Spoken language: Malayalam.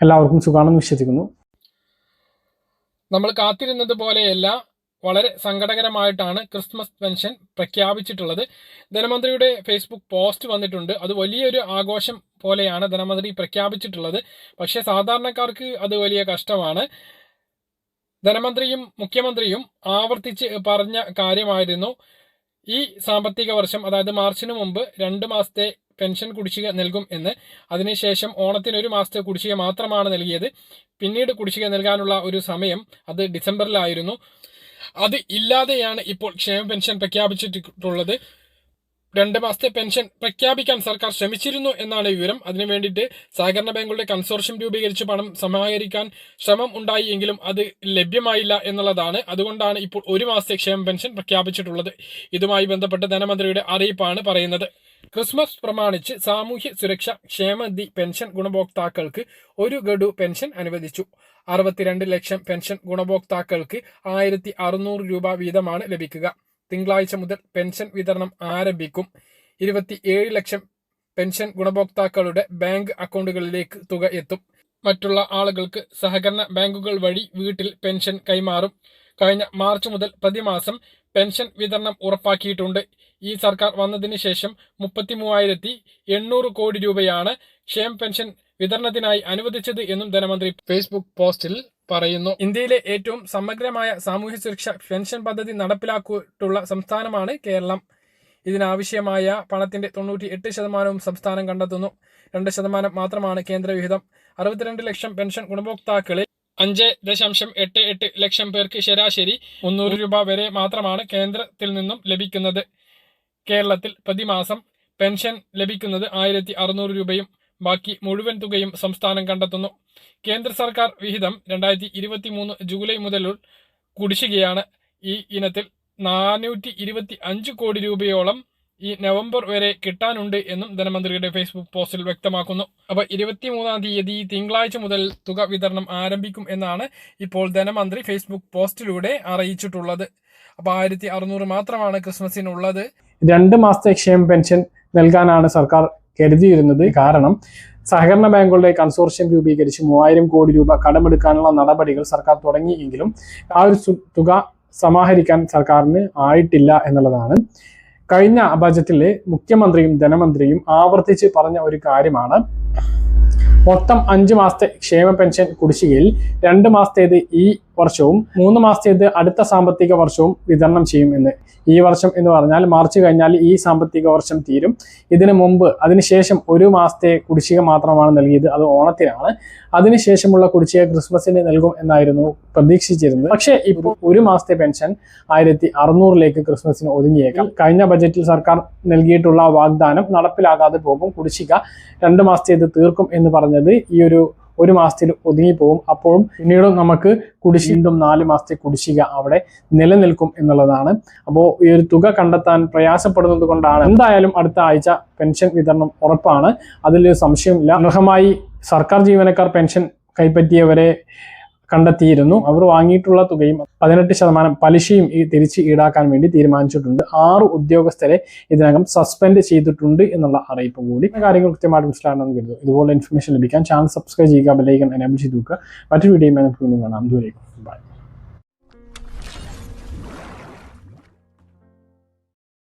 എല്ലാവർക്കും സുഖമാണെന്ന് വിശ്വസിക്കുന്നു. നമ്മൾ കാത്തിരുന്നത് പോലെയല്ല വളരെ സങ്കടകരമായിട്ടാണ് ക്രിസ്മസ് പെൻഷൻ പ്രഖ്യാപിച്ചിട്ടുള്ളത്. ധനമന്ത്രിയുടെ ഫേസ്ബുക്ക് പോസ്റ്റ് വന്നിട്ടുണ്ട്. അത് വലിയൊരു ആഘോഷം പോലെയാണ് ധനമന്ത്രി പ്രഖ്യാപിച്ചിട്ടുള്ളത്. പക്ഷേ സാധാരണക്കാർക്ക് അത് വലിയ കഷ്ടമാണ്. ധനമന്ത്രിയും മുഖ്യമന്ത്രിയും ആവർത്തിച്ച് പറഞ്ഞ കാര്യമായിരുന്നു. ഈ സാമ്പത്തിക വർഷം അതായത് മാർച്ചിന് മുമ്പ് രണ്ട് മാസത്തെ പെൻഷൻ കുടിശ്ശിക നൽകും എന്ന്. അതിനുശേഷം ഓണത്തിന് ഒരു മാസത്തെ കുടിശ്ശിക മാത്രമാണ് നൽകിയത്. പിന്നീട് കുടിശ്ശിക നൽകാനുള്ള ഒരു സമയം അത് ഡിസംബറിലായിരുന്നു. അത് ഇല്ലാതെയാണ് ഇപ്പോൾ ക്ഷേമ പെൻഷൻ പ്രഖ്യാപിച്ചിട്ടുള്ളത്. രണ്ട് മാസത്തെ പെൻഷൻ പ്രഖ്യാപിക്കാൻ സർക്കാർ ശ്രമിച്ചിരുന്നു എന്നാണ് വിവരം. അതിനു വേണ്ടിയിട്ട് സഹകരണ ബാങ്കുകളുടെ കൺസോർഷ്യം രൂപീകരിച്ച് പണം സമാഹരിക്കാൻ ശ്രമം ഉണ്ടായി എങ്കിലും അത് ലഭ്യമായില്ല എന്നുള്ളതാണ്. അതുകൊണ്ടാണ് ഇപ്പോൾ ഒരു മാസത്തെ ക്ഷേമ പെൻഷൻ പ്രഖ്യാപിച്ചിട്ടുള്ളത്. ഇതുമായി ബന്ധപ്പെട്ട് ധനമന്ത്രിയുടെ അറിയിപ്പാണ് പറയുന്നത്. ക്രിസ്മസ് പ്രമാണിച്ച് സാമൂഹ്യ സുരക്ഷ ക്ഷേമനിധി പെൻഷൻ ഗുണഭോക്താക്കൾക്ക് ഒരു ഗഡു പെൻഷൻ അനുവദിച്ചു. അറുപത്തിരണ്ട് ലക്ഷം പെൻഷൻ ഗുണഭോക്താക്കൾക്ക് ആയിരത്തി അറുന്നൂറ് രൂപ വീതമാണ് ലഭിക്കുക. തിങ്കളാഴ്ച മുതൽ പെൻഷൻ വിതരണം ആരംഭിക്കും. ഇരുപത്തിയേഴ് ലക്ഷം പെൻഷൻ ഗുണഭോക്താക്കളുടെ ബാങ്ക് അക്കൗണ്ടുകളിലേക്ക് തുക എത്തും. മറ്റുള്ള ആളുകൾക്ക് സഹകരണ ബാങ്കുകൾ വഴി വീട്ടിൽ പെൻഷൻ കൈമാറും. കഴിഞ്ഞ മാർച്ച് മുതൽ പ്രതിമാസം പെൻഷൻ വിതരണം ഉറപ്പാക്കിയിട്ടുണ്ട്. ഈ സർക്കാർ വന്നതിന് ശേഷം മുപ്പത്തി മൂവായിരത്തി എണ്ണൂറ് കോടി രൂപയാണ് ക്ഷേമ പെൻഷൻ വിതരണത്തിനായി അനുവദിച്ചത് എന്നും ധനമന്ത്രി ഫേസ്ബുക്ക് പോസ്റ്റിൽ പറയുന്നു. ഇന്ത്യയിലെ ഏറ്റവും സമഗ്രമായ സാമൂഹ്യ സുരക്ഷ പെൻഷൻ പദ്ധതി നടപ്പിലാക്കിയിട്ടുള്ള സംസ്ഥാനമാണ് കേരളം. ഇതിനാവശ്യമായ പണത്തിന്റെ തൊണ്ണൂറ്റി എട്ട് ശതമാനവും സംസ്ഥാനം കണ്ടെത്തുന്നു. രണ്ട് ശതമാനം മാത്രമാണ് കേന്ദ്രവിഹിതം. അറുപത്തിരണ്ട് ലക്ഷം പെൻഷൻ ഗുണഭോക്താക്കളിൽ അഞ്ച് ദശാംശം എട്ട് എട്ട് ലക്ഷം പേർക്ക് ശരാശരി മുന്നൂറ് രൂപ വരെ മാത്രമാണ് കേന്ദ്രത്തിൽ നിന്നും ലഭിക്കുന്നത്. കേരളത്തിൽ പ്രതിമാസം പെൻഷൻ ലഭിക്കുന്നത് ആയിരത്തി അറുന്നൂറ് രൂപയും ബാക്കി മുഴുവൻ തുകയും സംസ്ഥാനം കണ്ടെത്തുന്നു. കേന്ദ്ര സർക്കാർ വിഹിതം രണ്ടായിരത്തി ഇരുപത്തി മൂന്ന് ജൂലൈ മുതൽ കുടിശ്ശികയാണ്. ഈ ഇനത്തിൽ നാനൂറ്റി ഇരുപത്തി അഞ്ച് കോടി രൂപയോളം ഈ നവംബർ വരെ കിട്ടാനുണ്ട് എന്നും ധനമന്ത്രിയുടെ ഫേസ്ബുക്ക് പോസ്റ്റിൽ വ്യക്തമാക്കുന്നു. അപ്പോൾ ഇരുപത്തിമൂന്നാം തീയതി തിങ്കളാഴ്ച മുതൽ തുക വിതരണം ആരംഭിക്കും എന്നാണ് ഇപ്പോൾ ധനമന്ത്രി ഫേസ്ബുക്ക് പോസ്റ്റിലൂടെ അറിയിച്ചിട്ടുള്ളത്. അപ്പോൾ ആയിരത്തി അറുന്നൂറ് മാത്രമാണ് ക്രിസ്മസിനുള്ളത്. രണ്ട് മാസത്തെ ക്ഷേമ പെൻഷൻ നൽകാനാണ് സർക്കാർ കരുതിയിരുന്നത്. കാരണം സഹകരണ ബാങ്കുകളുടെ കൺസോർഷ്യം രൂപീകരിച്ച് മൂവായിരം കോടി രൂപ കടമെടുക്കാനുള്ള നടപടികൾ സർക്കാർ തുടങ്ങിയെങ്കിലും ആ ഒരു തുക സമാഹരിക്കാൻ സർക്കാരിന് ആയിട്ടില്ല എന്നുള്ളതാണ്. കഴിഞ്ഞ ബജറ്റിലെ മുഖ്യമന്ത്രിയും ധനമന്ത്രിയും ആവർത്തിച്ച് പറഞ്ഞ ഒരു കാര്യമാണ്. മൊത്തം അഞ്ച് മാസത്തെ ക്ഷേമ പെൻഷൻ കുടിശ്ശികയിൽ രണ്ട് മാസത്തേത് ഈ വർഷവും മൂന്ന് മാസത്തേത് അടുത്ത സാമ്പത്തിക വർഷവും വിതരണം ചെയ്യും എന്ന്. ഈ വർഷം എന്ന് പറഞ്ഞാൽ മാർച്ച് കഴിഞ്ഞാൽ ഈ സാമ്പത്തിക വർഷം തീരും. ഇതിനു മുമ്പ് അതിനുശേഷം ഒരു മാസത്തെ കുടിശ്ശിക മാത്രമാണ് നൽകിയത്. അത് ഓണത്തിനാണ്. അതിനുശേഷമുള്ള കുടിശ്ശിക ക്രിസ്മസിന് നൽകും എന്നായിരുന്നു പ്രതീക്ഷിച്ചിരുന്നത്. പക്ഷേ ഇപ്പോൾ ഒരു മാസത്തെ പെൻഷൻ ആയിരത്തി അറുന്നൂറിലേക്ക് ക്രിസ്മസിന് ഒതുങ്ങിയേക്കാം. കഴിഞ്ഞ ബജറ്റിൽ സർക്കാർ നൽകിയിട്ടുള്ള വാഗ്ദാനം നടപ്പിലാകാതെ പോകും. കുടിശ്ശിക രണ്ട് മാസത്തേത് തീർക്കും എന്ന് പറഞ്ഞത് ഈ ഒരു ഒരു മാസത്തിൽ ഒതുങ്ങിപ്പോകും. അപ്പോഴും പിന്നീട് നമുക്ക് കുടിശ്ശിക വീണ്ടും നാല് മാസത്തെ കുടിശ്ശിക അവിടെ നിലനിൽക്കും എന്നുള്ളതാണ്. അപ്പോൾ ഈ ഒരു തുക കണ്ടെത്താൻ പ്രയാസപ്പെടുന്നത് കൊണ്ടാണ്. എന്തായാലും അടുത്ത ആഴ്ച പെൻഷൻ വിതരണം ഉറപ്പാണ്. അതിൽ സംശയമില്ല അർഹമായി സർക്കാർ ജീവനക്കാർ പെൻഷൻ കൈപ്പറ്റിയവരെ കണ്ടെത്തിയിരുന്നു. അവർ വാങ്ങിയിട്ടുള്ള തുകയും പതിനെട്ട് ശതമാനം പലിശയും ഈ തിരിച്ച് ഈടാക്കാൻ വേണ്ടി തീരുമാനിച്ചിട്ടുണ്ട്. ആറ് ഉദ്യോഗസ്ഥരെ ഇതിനകം സസ്പെൻഡ് ചെയ്തിട്ടുണ്ട് എന്നുള്ള അറിയിപ്പ് കൂടി. കാര്യങ്ങൾ കൃത്യമായിട്ട് മനസ്സിലാണെന്ന് കരുതുന്നു. ഇതുപോലെ ഇൻഫർമേഷൻ ലഭിക്കാൻ ചാനൽ സബ്സ്ക്രൈബ് ചെയ്യുക ബെല്ലൈക്കൺ എനേബിൾ ചെയ്ത് വെക്കുക. മറ്റൊരു വീഡിയോ കാണാം. ദൂരേക്കും ബൈ